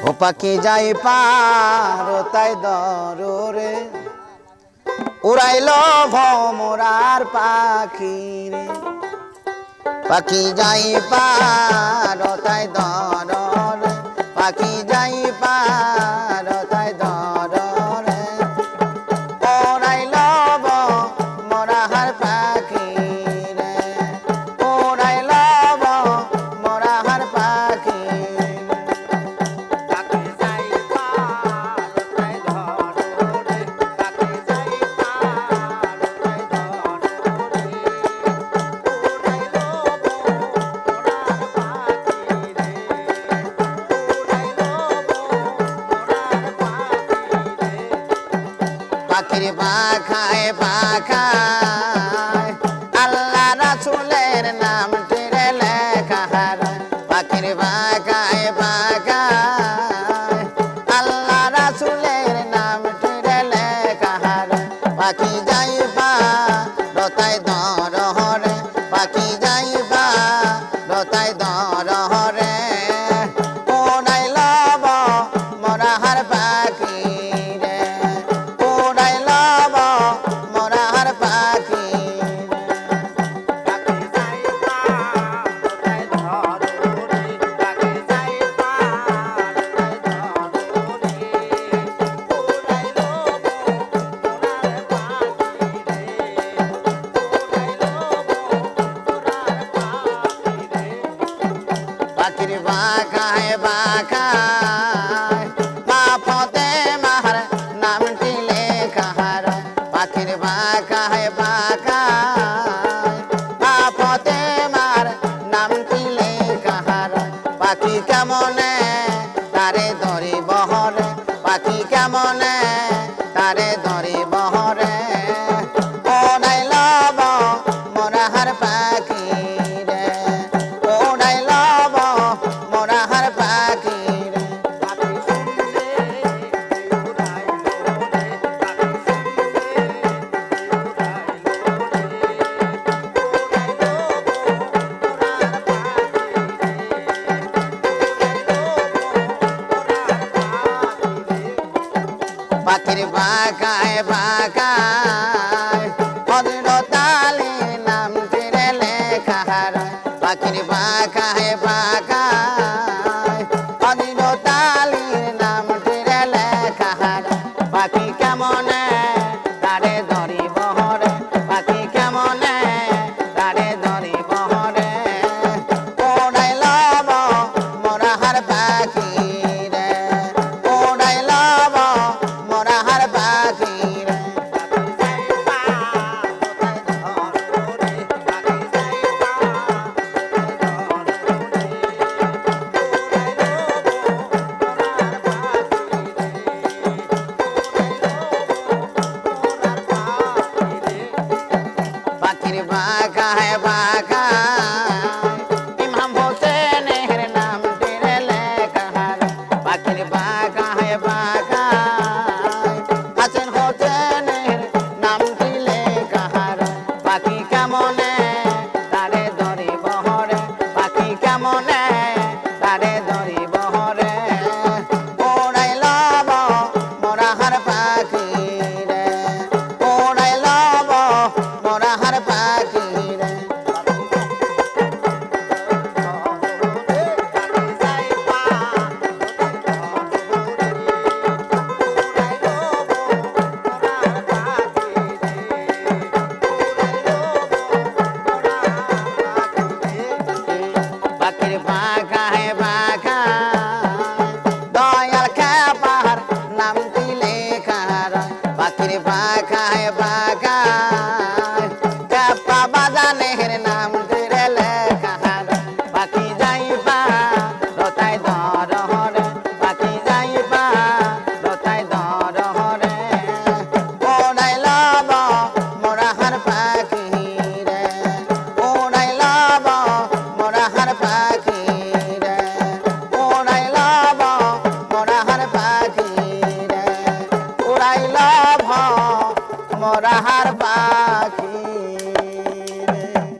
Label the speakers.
Speaker 1: ও পাখি যাই পার তাই দরে উড়াইল ভমরার পাখি পাখি যাই পার তাই দরে পাখির পাখায় পাখায়। আল্লাহ রাসুলের নাম টিরে লেখা পাখির পাখায় পাখায়। আল্লাহ রাসুলের নাম টিরে লেখা পাখি বাঘায় বাঘায়। মা ফতে মাহার নামটি লেখা হারায় পাখির বাঘায় বাঘায়। মা মার তারে ধরি বহরে? ও নাই লব মরাহার পাখি
Speaker 2: পাখির বাগায় বাগায় হজরত আলী নাম ফিরে লেখা পাখির বাগায় পাখির বাগায় হ্যাঁ বাগায়
Speaker 1: পাখায় পা করা